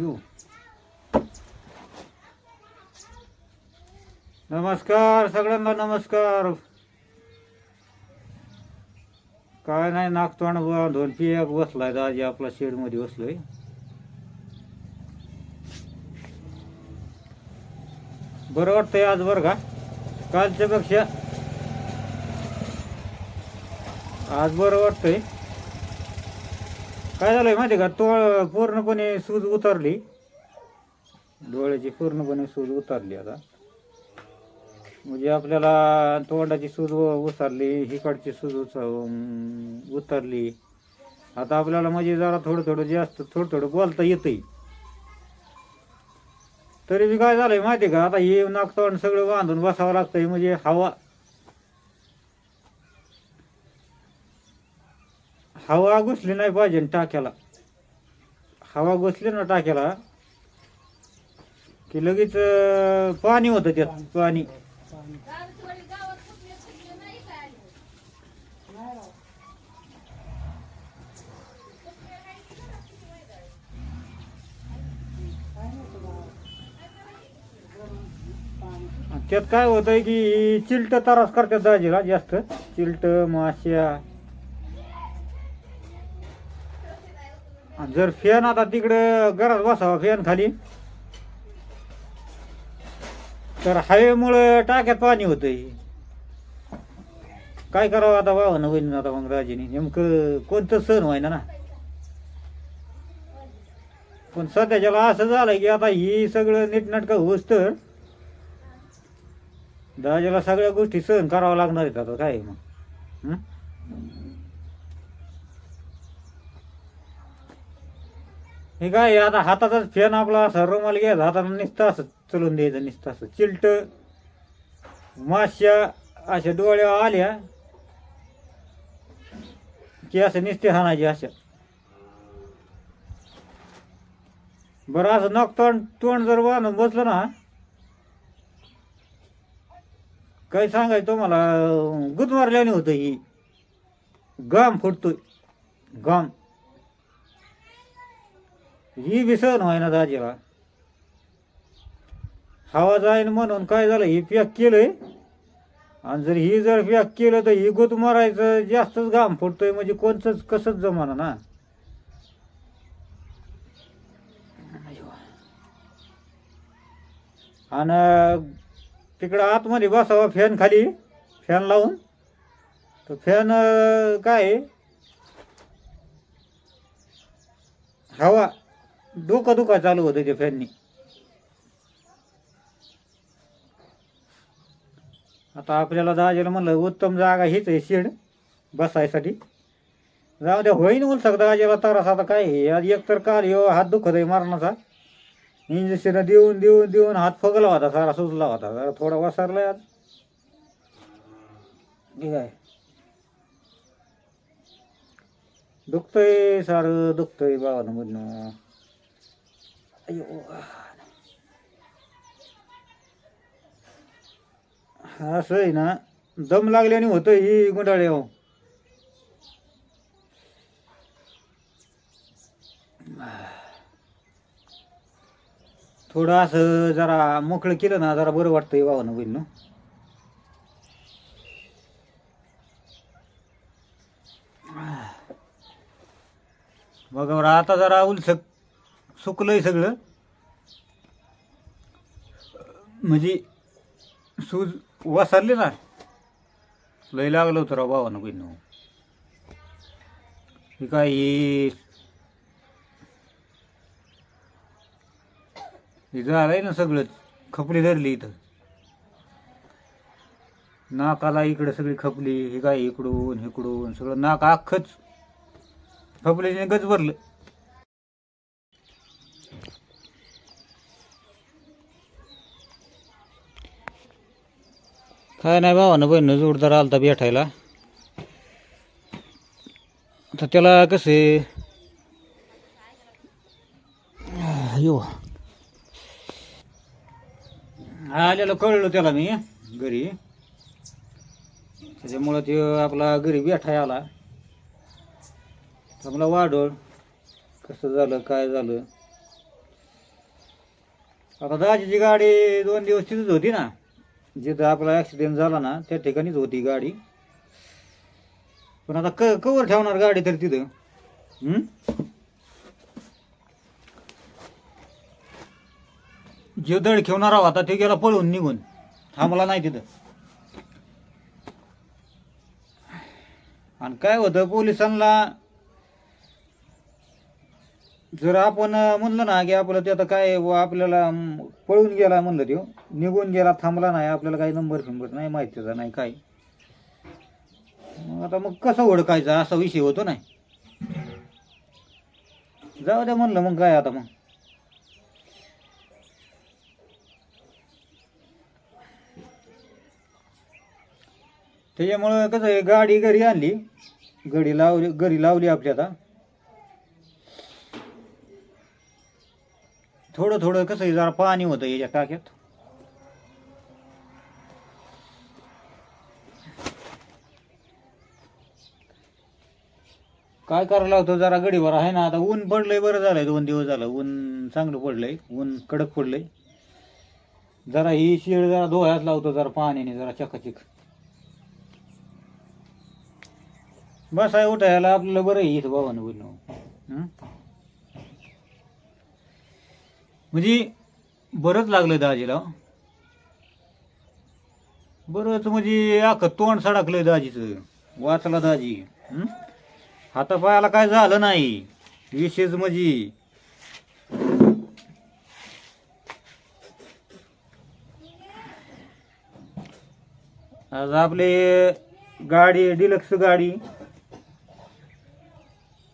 घेऊ नमस्कार सगळ्यांना नमस्कार. काय नाही नागतोंड बांधून पियाक बसलाय दाजी आपला शेडमध्ये बसलोय. बरं वाटतंय आज बरं का? कालच्या पेक्षा आज बरं वाटतंय. काय झालंय माहिती का? तो पूर्णपणे सूज उतरली. डोळ्याची पूर्णपणे सूज उतरली आता. म्हणजे आपल्याला तोंडाची सूज उतरली हिकडची सूज उतरली. आता आपल्याला म्हणजे जरा थोडं थोडं जास्त थोडं थोडं बोलता येतंय. तरी बी काय झालंय माहिती का? आता हे नाक तोंड सगळं बांधून बसावं लागतंय. म्हणजे हवा हवा घुसली नाही पाहिजे टाक्याला. हवा घुसली ना टाक्याला की लगेच पाणी होतं त्यात पाणी. त्यात काय होतंय की चिलट तरास करतात दाजीला जास्त. चिलट माश्या जर फॅन आता तिकडं घरात बसावा फॅन खाली तर हवेमुळं टाक्यात पाणी होतंय. काय करावं आता वाहन होईल आता मग राजीने. नेमकं कोणतं सण व्हायना ना? पण सध्याच्याला असं झालं की आता ही सगळं नीटनाटकं होस तर दाजाला सगळ्या गोष्टी सहन करावं लागणार आहेत आता काय मग? हे काय आता हाताचाच फॅन आपला असा रुमाल घ्यायचा हाताने निसतं असं चलून द्यायचं निसतं असं. चिलट माश्या अशा डोळ्या आल्या की असं निसते हाणायची अशा. बरं असं नक तोंड तोंड जर बांधून बसलं ना काय सांगायचं तुम्हाला? गुदमारल्याने होतं ही. गाम फुटतोय. गाम. ही बी सहन व्हायना दाजीला. हवा जाईन म्हणून काय झालं ही पॅक केलंय. आणि जर ही जर पॅक केलं तर ही गुद मारायचं जास्तच घाम फुटतोय म्हणजे कोणतंच कसंच जमाना ना. आणि तिकडं आतमध्ये बसावं फॅन खाली फॅन लावून. तर फॅन काय? हवा. डोकं दुखा चालू होतं त्या फॅननी आता आपल्याला दाजीला म्हणलं उत्तम जागा हीच आहे शेड बसायसाठी. जाऊ द्या होईन बोल सगळं दाजीला त्रास. आता काय हे? एक एकतर काल यो हात दुखत आहे मरणाचा. इंजेक्शन देऊन देऊन देऊन हात फगला होता सारा सुजला होता. जरा थोडा वसरला आज. ठीक आहे दुखतंय सारं दुखतंय बाबा मधनं असं आहे ना. दम लागल्याने होतं ही गुंडाळे हो. थोडं असं जरा मोकळं केलं ना जरा बरं वाटतं वाटतंय बाबानं बहिण बघा बरं आता जरा उलसक सुकलंय सगळं. म्हणजे सूज वासारले ना लय लागलं होतं राव बाबा बहिण हे काय हे? हे आहे ना सगळं खपली धरली इथं. नाकाला इकडं सगळी खपली हे काय इकडून इकडून सगळं नाक अख्खच खपलीने गच भरलं काय नाही भावानं बहिणं जोरदार आलता भेटायला. तर त्याला कसे यो. आलेलं कळलं त्याला मी घरी. त्याच्यामुळं ते आपला घरी भेटाय आला. तर मला वाढवळ कसं झालं काय झालं? आता दाजीची गाडी दोन दिवस तिथंच होती ना. जिथं आपला ॲक्सिडेंट झाला ना त्या ठिकाणीच होती गाडी. पण आता क कवर ठेवणार गाडी तर तिथं. हं? जे दड आहोत होता ते गेला पळून निघून. थांबला नाही तिथं. आणि काय होतं पोलिसांना जर आपण म्हणलं ना की आपलं ते आता काय व आपल्याला पळून गेला म्हणलं त्यो निघून गेला थांबला नाही आपल्याला काही नंबर फिंबर नाही माहितीचा नाही काय मग आता मग कसं ओळखायचं? असा विषय होतो नाही जाऊ द्या म्हणलं मग काय आता मग? त्याच्यामुळं कसं आहे गाडी घरी आणली. घडी लावली घरी लावली आपली आता. थोडं थोडं कसं आहे जरा पाणी होतं याच्या टाक्यात. काय करायला होतं जरा गडीवर आहे ना आता ऊन पडलंय बरं झालंय दोन दिवस झालं. ऊन चांगलं पडलंय ऊन कडक पडलंय. जरा ही शेड जरा डोळ्यात लावतो जरा पाण्याने जरा चकाचिक. बस आहे उठायला आपल्याला बरं आहे इथं भावानं बोलणं. म्हणजे बरंच लागलं दाजीला. बरंच म्हणजे अख्खं तोंड सडकलंय दाजीचं. वाचला दाजी. हातापायाला काय झालं नाही. विशेष म्हणजे. आज आपले गाडी डिलक्स गाडी.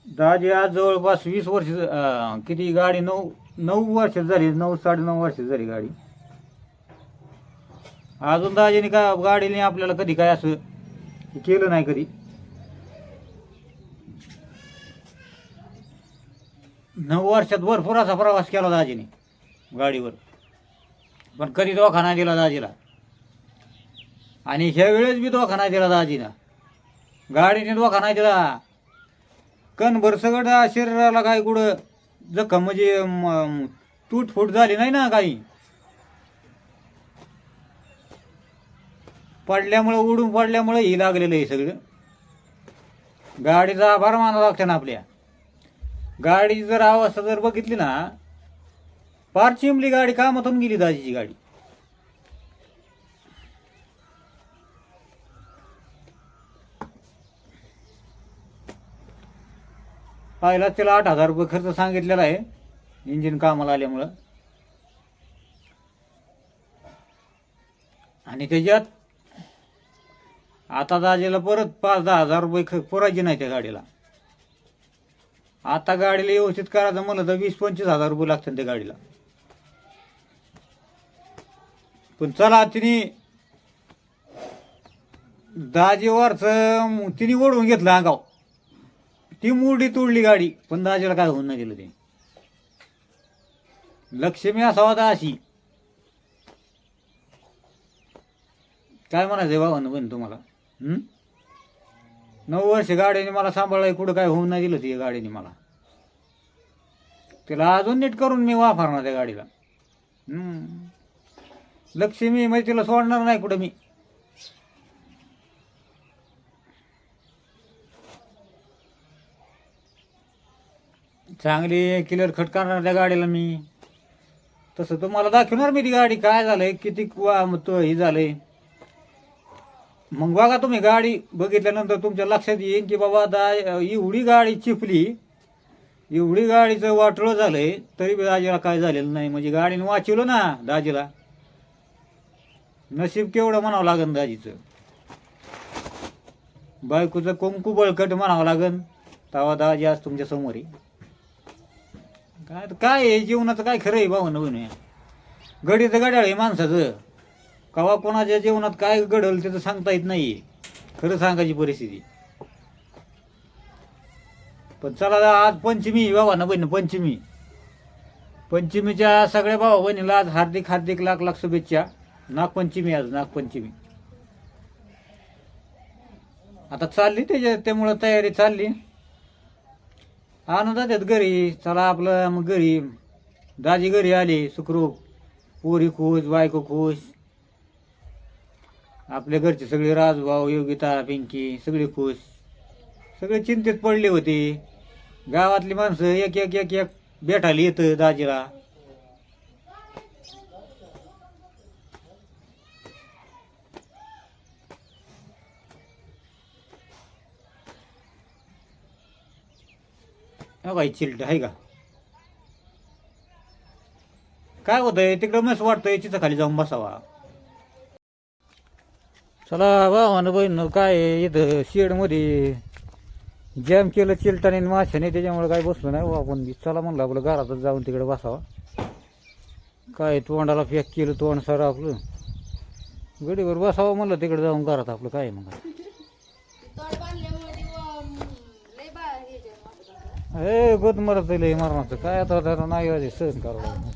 दाजी आज जवळपास वीस वर्ष किती गाडी नऊ नऊ वर्ष झाली नऊ साडे नऊ वर्ष झाली गाडी. अजून दाजीने का गाडीने आपल्याला कधी काय असं केलं नाही कधी. नऊ वर्षात भरपूर असा प्रवास केला दाजीने गाडीवर. पण कधी दवाखाना नाही दिला दाजीला. आणि ह्या वेळेस बी दवाखाना नाही दिला दाजीनं. गाडीने दवाखाना नाही दिला. कणभर सगळं शरीराला काय कुठं जखम म्हणजे तूटफूट झाली नाही ना काही? पडल्यामुळं उडून पडल्यामुळं ही लागलेलं आहे सगळं. गाडीचा आभार माना लागते ना आपल्या. गाडीची जर अवस्था जर बघितली ना फार चिमली गाडी कामातून गेली दाजीची गाडी. पाहिला त्याला आठ हजार रुपये खर्च सांगितलेला आहे. इंजिन कामाला आल्यामुळं. आणि त्याच्यात आता दाजेला परत पाच दहा हजार रुपये ख पुरायचे नाही त्या गाडीला. आता गाडीला व्यवस्थित करायचं म्हणलं तर वीस पंचवीस हजार रुपये लागतात त्या गाडीला. पण चला तिने दाजीवरच तिने ओढून घेतलं अंगाव ती मुरडी तोडली गाडी. पण दाजीला काय होऊन नाही दिलं ते. लक्ष्मी असावा तर अशी. काय म्हणायचंय बाबांना पण तुम्हाला? नऊ वर्ष गाडीने मला सांभाळलं कुठं काय होऊन नाही दिलं ती गाडीने मला. तिला अजून नीट करून मी वापरणार त्या गाडीला. लक्ष्मी म्हणजे तिला सोडणार नाही कुठं मी. चांगली क्लिअर खट करणार त्या गाडीला मी. तसं तुम्हाला दाखवणार मी ती गाडी काय झालंय किती वा हे झालंय. मग बघा तुम्ही गाडी बघितल्यानंतर तुमच्या लक्षात येईल की बाबा दा एवढी गाडी चिपली एवढी गाडीचं वाटोळं झालंय तरी बी दाजीला काय झालेलं नाही. म्हणजे गाडीने वाचवलं ना दाजीला. नशीब केवढं म्हणावं लागन दाजीचं. बायकोचं कुंकू बळकट म्हणावं लागन. तेव्हा दाजी आज तुमच्यासमोर आहे. काय काय आहे? जीवनाचं काय खरं आहे भाऊ नवीन गडीचं गडाळ आहे माणसाचं. कवा कोणाच्या जीवनात काय घडल त्याचं सांगता येत नाही खरं सांगायची परिस्थिती. पण चला आज पंचमी बाबा ना बहिण पंचमी. पंचमीच्या सगळ्या भावा बहिणीला आज हार्दिक हार्दिक लाख लाख शुभेच्छा. नागपंचमी आज नागपंचमी. आता चालली त्याच्या त्यामुळं तयारी चालली. आणून जातात घरी. चला आपलं मग घरी. दाजी घरी आली सुखरूप. पोरी खुश बायको खुश. आपल्या घरचे सगळे राजभाऊ योगिता पिंकी सगळे खुश. सगळे चिंतेत पडले होते. गावातली माणसं एक एक एक एक भेटायला येतं दाजीला. हा बाई चिलट आहे का? काय होतंय? तिकडं मस्त वाटतंय तिथं खाली जाऊन बसावा. चला भावानं बहीण काय आहे, इथं शेडमध्ये जॅम केलं चिलटाने आणि माशाने त्याच्यामुळे काय बसलो नाही बुवा आपण. बी. चला म्हणलं आपलं घरातच जाऊन तिकडे बसावा. काय तोंडाला पॅक केलं तोंड सर आपलं. गडीवर बसावं म्हणलं तिकडे जाऊन घरात आपलं काय आहे मग? तोड व- लय बा हे जे वाटत होतं. हे गोद मरत दिले मरणाचं. काय आता त्याला नाही वाजे सहन करावं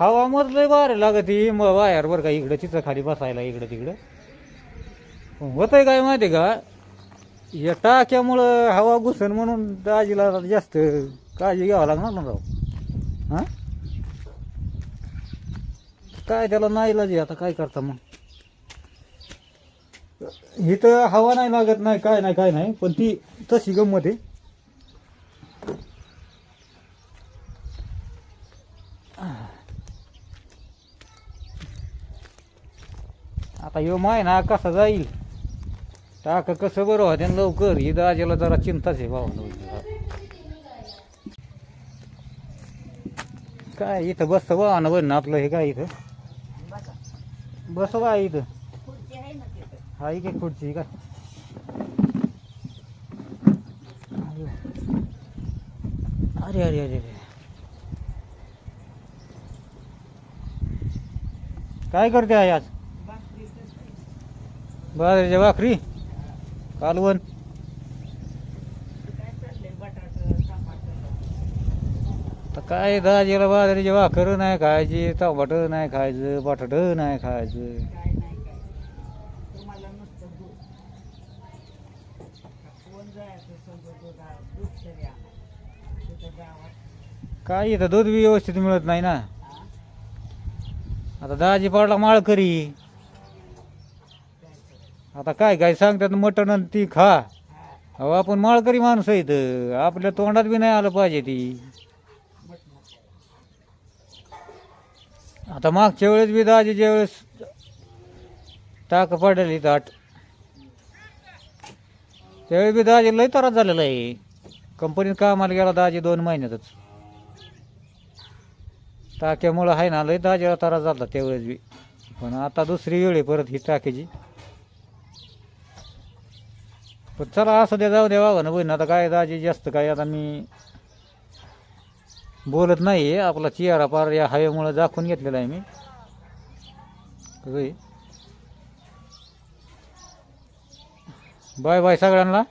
हवा मध लय बारे लागत. ही मग बाहेर बरं का इकडं तिथं खाली बसायला इकडं तिकडं. होतंय काय माहिती का? या टाक्यामुळं हवा घुसन म्हणून दाजीला आता जास्त काळजी घ्यावं लागणार ना राव. हां? काय त्याला नाही लाजी आता काय करता मग? इथं हवा नाही लागत नाही काय नाही काय नाही पण ती तशी गंमत आहे. आता यो माय ना कसा जाईल? टाक कसं बरं होते लवकर? ही दाजीला जरा चिंताच आहे भाऊ काय इथं बसतं वाहन बन आपलं हे काय इथं? बसवा इथं. हा एक एक खुर्ची काय अरे अरे अरे अरे काय करते आहे आज? बाजरीच्या भाकरी. कालवण. तर काय दाजीला बाजरीची भाकर नाही खायची टमाट नाही खायचं बटाट नाही खायचं. काय इथं दूध बी व्यवस्थित मिळत नाही ना? आता दाजी पडला माळ करी आता काय काय सांगतात मटण आणि ती खा. अहो आपण माळकरी माणसं इथं. आपल्या तोंडात बी नाही आलं पाहिजे ती. आता मागच्या वेळेस बी दाजी वेळेस टाक पडेल इथं आठ. त्यावेळी बी दाजी लय त्रास झालेला आहे. कंपनीत कामाला गेला दाजी दोन महिन्यातच. टाक्यामुळं आहे ना लय दाजीला तारा झाला त्यावेळेस बी. पण आता दुसरी वेळ आहे परत ही टाकीची पण चला असं द्या जाऊ द्या ना बहीण आता काय दाजी जास्त काय आता मी बोलत नाही आहे आपला चेहरा पार या हवेमुळं दाखवून घेतलेला आहे मी. बाय बाय सगळ्यांना.